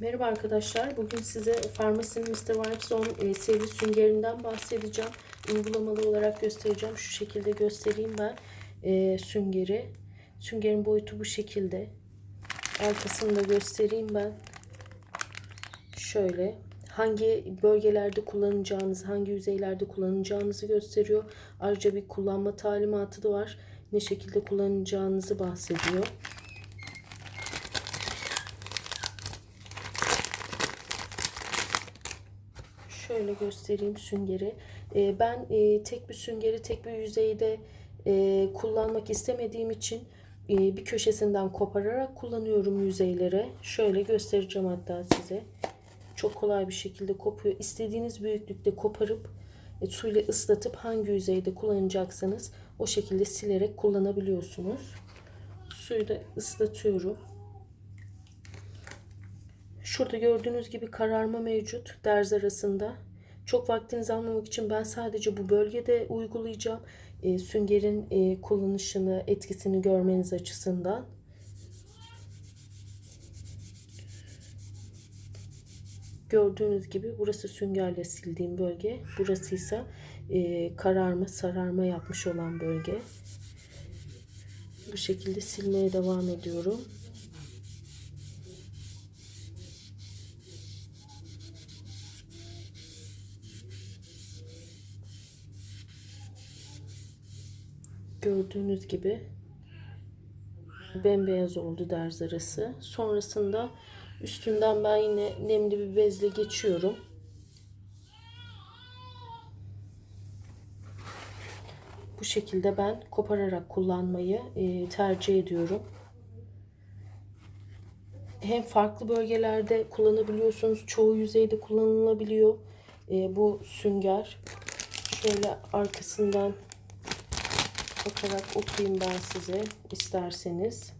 Merhaba arkadaşlar. Bugün size Pharmacy'nin Mr. Vibes On e, seri süngerinden bahsedeceğim. Uygulamalı olarak göstereceğim. Şu şekilde göstereyim ben e, süngeri. Süngerin boyutu bu şekilde. Arkasını da göstereyim ben. Şöyle. Hangi bölgelerde kullanacağınızı, hangi yüzeylerde kullanacağınızı gösteriyor. Ayrıca bir kullanma talimatı da var. Ne şekilde kullanacağınızı bahsediyor. Şöyle göstereyim süngeri. Ee, ben e, tek bir süngeri tek bir yüzeyde e, kullanmak istemediğim için e, bir köşesinden kopararak kullanıyorum yüzeylere. Şöyle göstereceğim hatta size. Çok kolay bir şekilde kopuyor. İstediğiniz büyüklükte koparıp e, suyla ıslatıp hangi yüzeyde kullanacaksanız o şekilde silerek kullanabiliyorsunuz. Suyu da ıslatıyorum. Şurada gördüğünüz gibi kararma mevcut derz arasında. Çok vaktinizi almamak için ben sadece bu bölgede uygulayacağım. E, süngerin e, kullanışını, etkisini görmeniz açısından. Gördüğünüz gibi burası süngerle sildiğim bölge. Burası ise e, kararma, sararma yapmış olan bölge. Bu şekilde silmeye devam ediyorum. Gördüğünüz gibi bembeyaz oldu derz arası. Sonrasında üstünden ben yine nemli bir bezle geçiyorum. Bu şekilde ben kopararak kullanmayı e, tercih ediyorum. Hem farklı bölgelerde kullanabiliyorsunuz. Çoğu yüzeyde kullanılabiliyor. E, bu sünger. Şöyle arkasından bakarak okuyayım ben size isterseniz.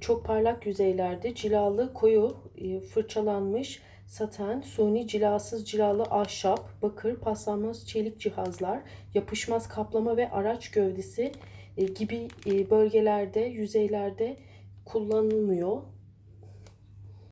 Çok parlak yüzeylerde cilalı koyu e, fırçalanmış saten, suni cilasız cilalı ahşap, bakır, paslanmaz çelik cihazlar, yapışmaz kaplama ve araç gövdesi e, gibi e, bölgelerde, yüzeylerde kullanılmıyor.